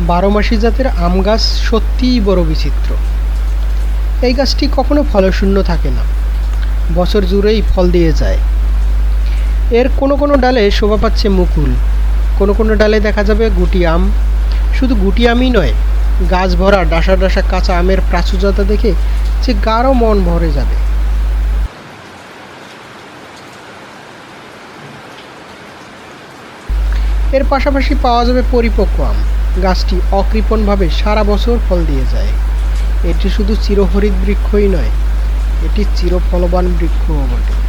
বারোমাসি জাতের আম গাছ সত্যিই বড় বিচিত্র। এই গাছটি কখনো ফলশূন্য থাকে না। বছর জুড়েই ফল দিয়ে যায়। এর কোনো কোনো ডালে শোভা পাচ্ছে মুকুল। কোনো কোনো ডালে দেখা যাবে গুটি আম। শুধু গুটি আমই নয়, গাছ ভরা ডাসা ডাসা কাঁচা আমের প্রাচুর্যতা দেখে যে গাঢ় মন ভরে যাবে। এর পাশাপাশি পাওয়া যাবে পরিপক্ক আম। গাছটি অকৃপণভাবে সারা বছর ফল দিয়ে যায়। এটি শুধু চিরহরিত বৃক্ষই নয়, এটি চিরফলবান বৃক্ষও বটে।